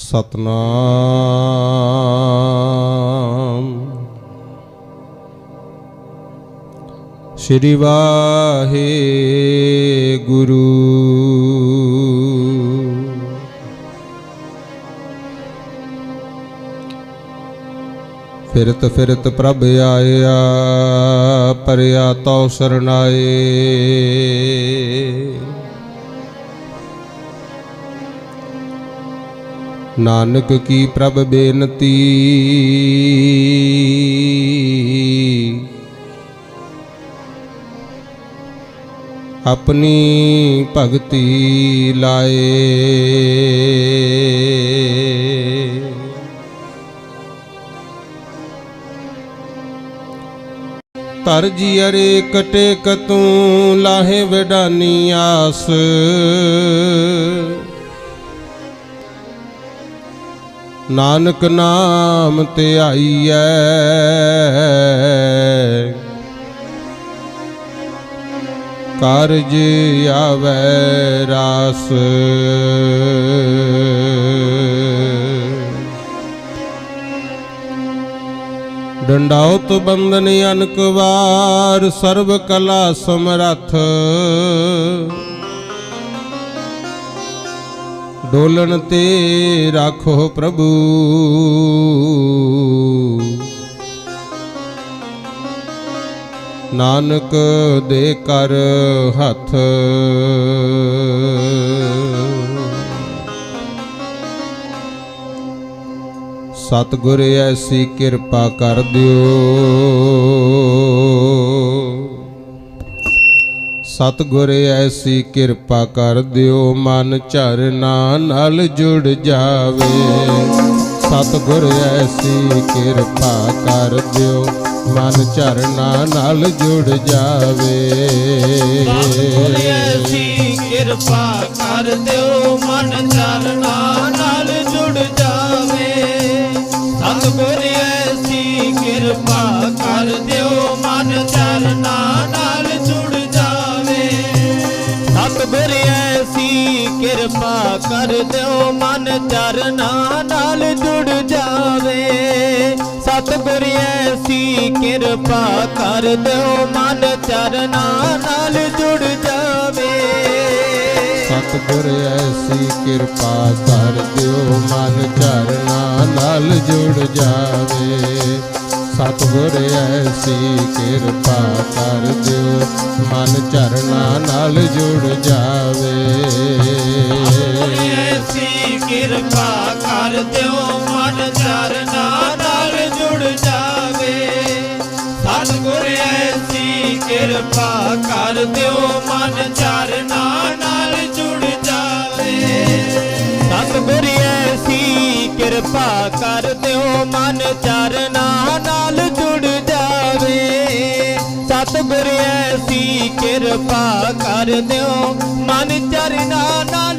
ਸਤਨਾਮ। ਸ਼੍ਰੀ ਵਾਹਿਗੁਰੂ। ਫਿਰਤ ਫਿਰਤ ਪ੍ਰਭ ਆਇਆ ਪਰਿਆ ਤਉ ਸਰਣਾਏ ਨਾਨਕ ਕੀ ਪ੍ਰਭ ਬੇਨਤੀ? ਆਪਣੀ ਭਗਤੀ ਲਾਏ। ਤਰ ਜੀ ਅਰੇ ਕਟੇ ਕਤੂੰ, ਲਾਹੇ ਵਡਾਨੀ ਆਸ। ਨਾਨਕ ਨਾਮ ਤੇ ਆਈਐ। ਕਾਰਜ ਆਵੈ ਰਾਸ। ਡੰਡਾਉਤ ਬੰਦਨ ਅਨਕ ਵਾਰ ਸਰਬ ਕਲਾ ਸਮਰੱਥ। ਡੋਲਣ ਤੇ ਰੱਖੋ ਪ੍ਰਭੂ। ਨਾਨਕ ਦੇ ਕਰ ਹੱਥ। ਸਤਿਗੁਰ ਐਸੀ ਕਿਰਪਾ ਕਰ ਦਿਓ। ਸਤਿਗੁਰ ਐਸੀ ਕਿਰਪਾ ਕਰ ਦਿਓ, ਮਨ ਚਰਨਾ ਨਾਲ ਜੁੜ ਜਾਵੇ। ਸਤਿਗੁਰ ਐਸੀ ਕਿਰਪਾ ਕਰ ਦਿਓ, ਮਨ ਝਰਨਾ ਨਾਲ ਜੁੜ ਜਾਵੇ। ਸਤਿਗੁਰ ਐਸੀ ਕਿਰਪਾ ਕਰ ਦਿਓ, ਮਨ ਚਰਨਾ ਚਰਨਾ ਨਾਲ ਜੁੜ ਜਾਵੇ। ਸਤਿਗੁਰ ਐਸੀ ਕਿਰਪਾ ਕਰ ਦਿਓ ਮਨ ਚਰਨਾ ਨਾਲ ਜੁੜ ਜਾਵੇ। ਸਤਿਗੁਰ ਐਸੀ ਕਿਰਪਾ ਕਰ ਦਿਓ ਮਨ ਚਰਨਾ ਨਾਲ ਜੁੜ ਜਾਵੇ। ਸਤਿਗੁਰ ਐਸੀ ਕਿਰਪਾ ਕਰ ਦਿਓ ਮਨ ਚਰਨਾ ਨਾਲ ਜੁੜ ਜਾਵੇ। ਐਸੀ ਕਿਰਪਾ ਕਰ ਦਿਓ ਮਨ ਚਰਨਾ ਨਾਲ ਜੁੜ ਜਾਵੇ। ਸਤਿਗੁਰ ਐਸੀ ਕਿਰਪਾ ਕਰ ਦਿਓ ਮਨ ਚਰਨਾ ਨਾਲ ਜੁੜ ਜਾਵੇ। ਸਤਿਗੁਰ ਐਸੀ ਕਿਰਪਾ ਕਰ ਦਿਓ ਮਨ ਚਰਨਾ ਨਾਲ ਜੁੜ ਜਾਵੇ। ਸਤਿਗੁਰ ਐਸੀ ਕਿਰਪਾ ਕਰ ਦਿਓ ਮਨ ਚਰਨਾ ਨਾਲ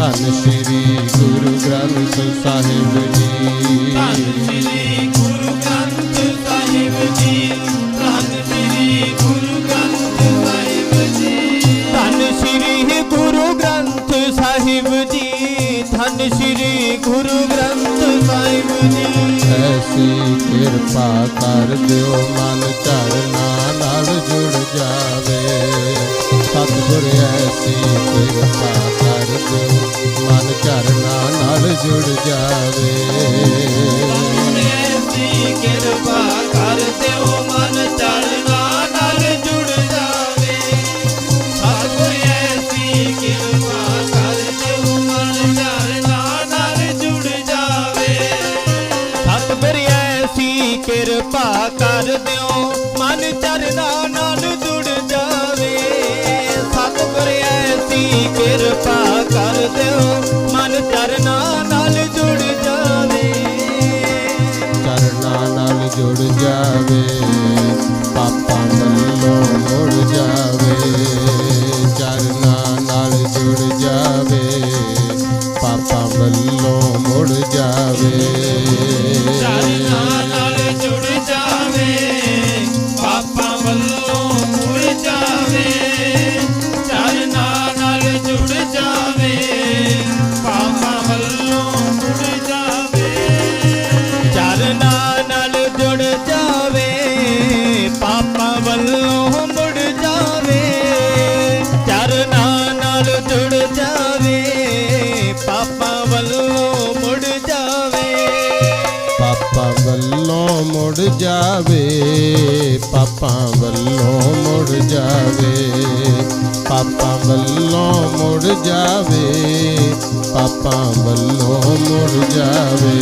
ਧੰਨ ਸ੍ਰੀ ਗੁਰੂ ਗ੍ਰੰਥ ਸਾਹਿਬ ਜੀ। ਧੰਨ ਸ੍ਰੀ ਗੁਰੂ ਗ੍ਰੰਥ ਸਾਹਿਬ ਜੀ। ਧੰਨ ਸ੍ਰੀ ਗੁਰੂ ਗ੍ਰੰਥ ਸਾਹਿਬ ਜੀ। ਧੰਨ ਸ੍ਰੀ ਗੁਰੂ ਗ੍ਰੰਥ ਸਾਹਿਬ ਜੀ। ਧੰਨ ਸ੍ਰੀ ਗੁਰੂ ਗ੍ਰੰਥ ਸਾਹਿਬ ਜੀ। ਐਸੀ ਕਿਰਪਾ ਕਰ ਦਿਓ ਮਨ ਚਰਨਾ ਨਾਲ ਜੁੜ ਜਾਵੇ। ਸਤਿਗੁਰ ਐਸੀ ਕਿਰਪਾ जुड़ जावे ਪਾਪਾਂ ਵੱਲੋਂ ਮੁੜ ਜਾਵੇ, ਪਾਪਾਂ ਵੱਲੋਂ ਮੁੜ ਜਾਵੇ, ਪਾਪਾਂ ਵੱਲੋਂ ਮੁੜ ਜਾਵੇ, ਪਾਪਾਂ ਵੱਲੋਂ ਮੁੜ ਜਾਵੇ।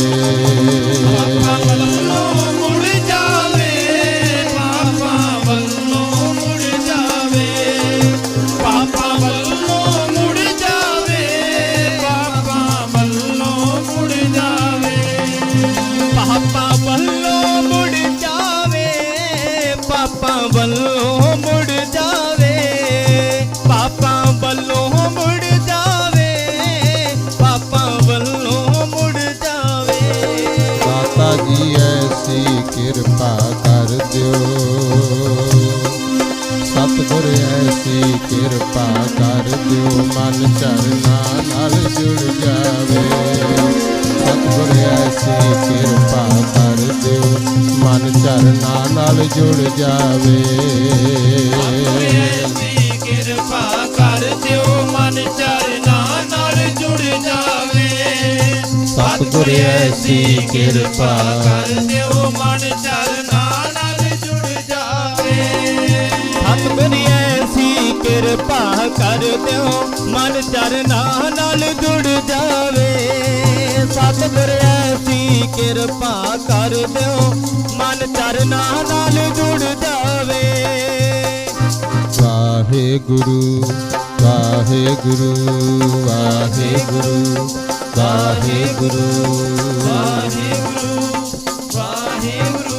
ਕਰ ਦਿਓ ਮਨ ਚਰਨਾ ਨਾਲ ਜੁੜ ਜਾਵੇ। ਸਤਿਗੁਰ ਐਸੀ ਕਿਰਪਾ ਕਰ ਦਿਓ, ਮਨ ਚਰਨਾ ਨਾਲ ਜੁੜ ਜਾਵੇ। ਐਸੀ ਕਿਰਪਾ ਕਰ ਦਿਓ, ਮਨ ਚਰਨਾ ਨਾਲ ਜੁੜ ਜਾਵੇ। ਸਤਿਗੁਰ ਐਸੀ ਕਿਰਪਾ ਕਰ ਦਿਓ, ਮਨ ਚਰਨਾਂ ਕਰ ਦਿਓ ਮਨ ਚਰਨਾ ਨਾਲ ਜੁੜ ਜਾਵੇ। ਸਤਿਗੁਰ ਐਸੀ ਕਿਰਪਾ ਕਰ ਦਿਓ ਮਨ ਚਰਨਾ ਨਾਲ ਜੁੜ ਜਾਵੇ। ਵਾਹੇ ਗੁਰੂ ਵਾਹੇ ਗੁਰੂ ਵਾਹੇ ਗੁਰੂ ਵਾਹੇ ਗੁਰੂ ਵਾਹੇ ਗੁਰੂ ਵਾਹੇ ਗੁਰੂ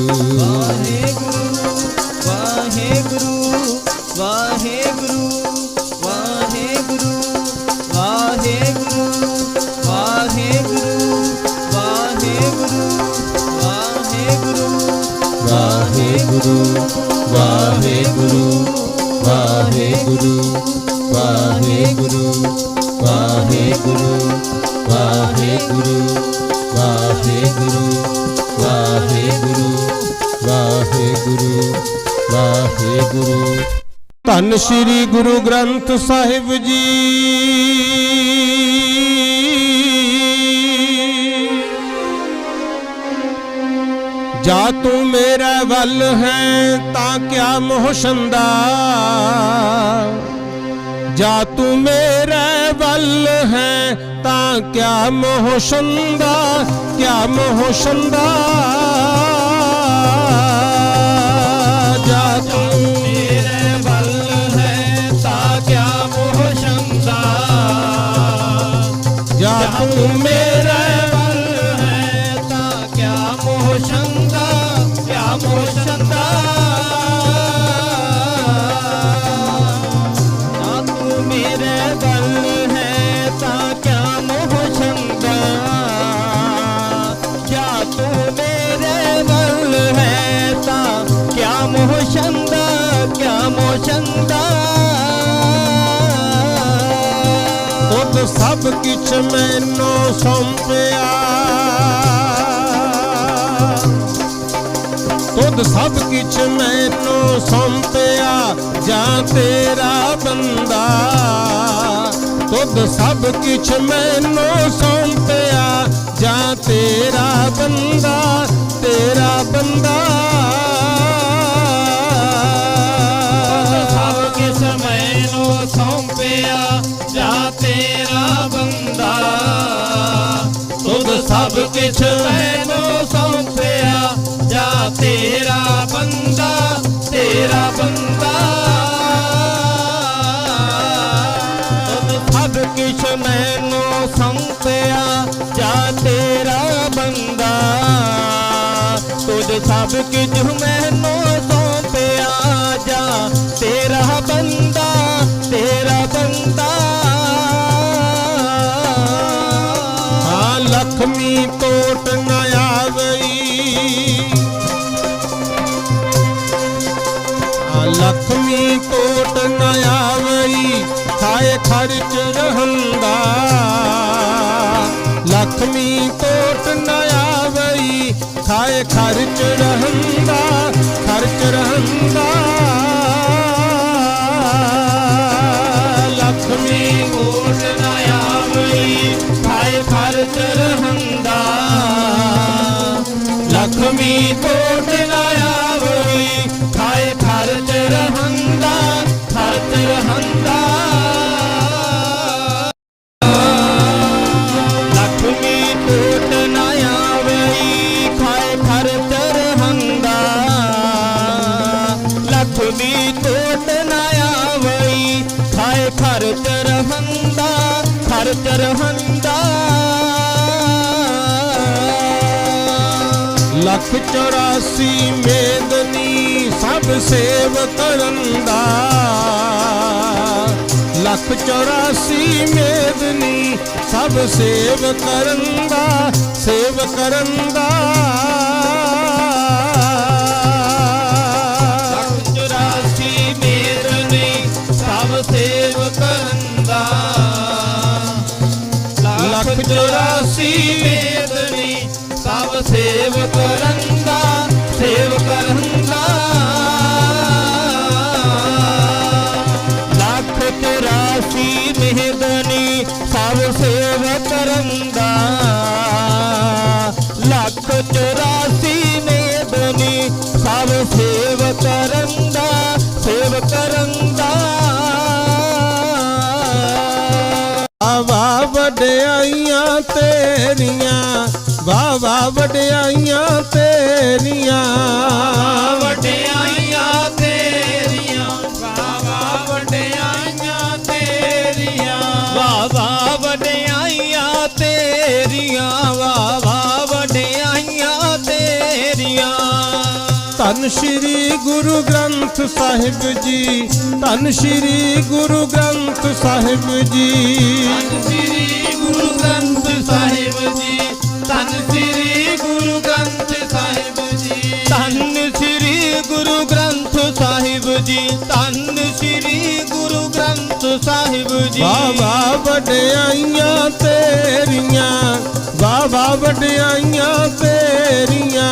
ਵਾਹਿਗੁਰੂ ਵਾਹਿਗੁਰੂ ਵਾਹਿਗੁਰੂ ਵਾਹਿਗੁਰੂ ਵਾਹਿਗੁਰੂ ਵਾਹਿਗੁਰੂ ਵਾਹਿਗੁਰੂ ਵਾਹਿਗੁਰੂ ਵਾਹਿਗੁਰੂ। ਧੰਨ ਸ਼੍ਰੀ ਗੁਰੂ ਗ੍ਰੰਥ ਸਾਹਿਬ ਜੀ। ਜਾ ਤੂੰ ਮੇਰੇ ਵੱਲ ਹੈ ਤਾਂ ਕਿਆ ਮੋਹ ਛੰਦਾ ਜਾ ਤੂੰ ਮੇਰੇ ਵੱਲ ਹੈ ਤਾਂ ਕਿਆ ਮੋਹ ਛੰਦਾ ਕਿਆ ਮੋਹ ਸਭ ਕਿਛ ਮੈਨੂੰ ਸੌਂਪਿਆ। ਤੁਧ ਸਭ ਕਿਛ ਮੈਨੂੰ ਸੌਂਪਿਆ, ਜਾਂ ਤੇਰਾ ਬੰਦਾ ਤੁਧ ਸਭ ਕਿਛ ਮੈਨੂੰ ਸੌਂਪਿਆ, ਜਾਂ ਤੇਰਾ ਬੰਦਾ ਤੇਰਾ ਬੰਦਾ ਸਭ ਕਿਛ ਮੈਨੂੰ ਸੌਂਪਿਆ, ਜਾ ਤੇਰਾ ਬੰਦਾ ਤੇਰਾ ਬੰਦਾ। ਸਭ ਕਿਛ ਮੈਨੂੰ ਸੌਂਪਿਆ, ਜਾ ਤੇਰਾ ਬੰਦਾ। ਤੁਧ ਸਭ ਕਿਛ ਮੈਨੂੰ ਸੌਂਪਿਆ, ਜਾ ਤੇਰਾ ਬੰਦਾ। ਲਖਮੀ ਕੋਟ ਨ ਆਵਈ ਹਾਂ ਲਖਮੀ ਕੋਟ ਨ ਆਵਈ ਖਾਏ ਖਰਚ ਰਹੰਦਾ। ਲਖਮੀ ਕੋਟ ਨ ਆਵਈ ਖਾਏ ਖਰਚ ਰਹੰਦਾ ਖਰਚ ਰਹੰਦਾ। ਲਖਮੀ ਕੋਟ ਨਾ ਆਵਈ। ਖਾਏ ਖਰਚ ਰਹੰਦਾ ਖਰਚ ਰਹੰਦਾ। ਲਖਮੀ ਕੋਟ ਨਾ ਆਵਈ। ਖਾਏ ਖਰਚ ਰਹੰਦਾ। ਲਖਮੀ ਕੋਟ ਨਾ ਆਵਈ। ਖਾਏ ਖਰਚ ਰਹੰਦਾ ਖਰਚ ਰਹੰਦਾ। ਲੱਖ 84 ਮੇਦਨੀ ਸਭ ਸੇਵ ਕਰੰਦਾ ਲੱਖ 84 ਮੇਦਨੀ ਸਭ ਸੇਵ ਕਰੰਦਾ ਸੇਵ ਕਰੰਦਾ ਲੱਖ ਚੁਰਾਸੀ ਮੇਦਨੀ ਸਭ ਸੇਵ ਕਰੰਦਾ ਲੱਖ ਚੁਰਾਸੀ ਮੇਰਨੀ ਸੇਵ ਕਰੰਦਾ ਸੇਵ ਕਰੰਦਾ ਲੱਖ ਚੁਰਾਸੀ ਮੇਦਨੀ ਸਭ ਸੇਵ ਕਰੰਦਾ ਲੱਖ ਚੁਰਾਸੀ ਮੇਦਨੀ ਸਭ ਸੇਵ ਕਰੰਦਾ ਵਡਿਆਈਆਂ ਤੇਰੀਆਂ। ਵਡਿਆਈਆਂ ਤੇਰੀਆਂ ਵਾਵਾ ਵਡਿਆਈਆਂ ਤੇਰੀਆਂ। ਵਾਵਾ ਵਡਿਆਈਆਂ ਤੇਰੀਆਂ ਵਾਵਾ ਵਡਿਆਈਆਂ ਤੇਰੀਆਂ। ਧੰਨ ਸ਼੍ਰੀ ਗੁਰੂ ਗ੍ਰੰਥ ਸਾਹਿਬ ਜੀ ਧੰਨ ਸ਼੍ਰੀ ਗੁਰੂ ਗ੍ਰੰਥ ਸਾਹਿਬ ਜੀ। ਧੰਨ ਸ੍ਰੀ ਗੁਰੂ ਗ੍ਰੰਥ ਸਾਹਿਬ ਜੀ ਧੰਨ ਸ੍ਰੀ ਗੁਰੂ ਗ੍ਰੰਥ ਸਾਹਿਬ ਜੀ। ਬਾਬਾ ਵਡਿਆਈਆਂ ਤੇਰੀਆਂ ਬਾਬਾ ਵਡਿਆਈਆਂ ਤੇਰੀਆਂ।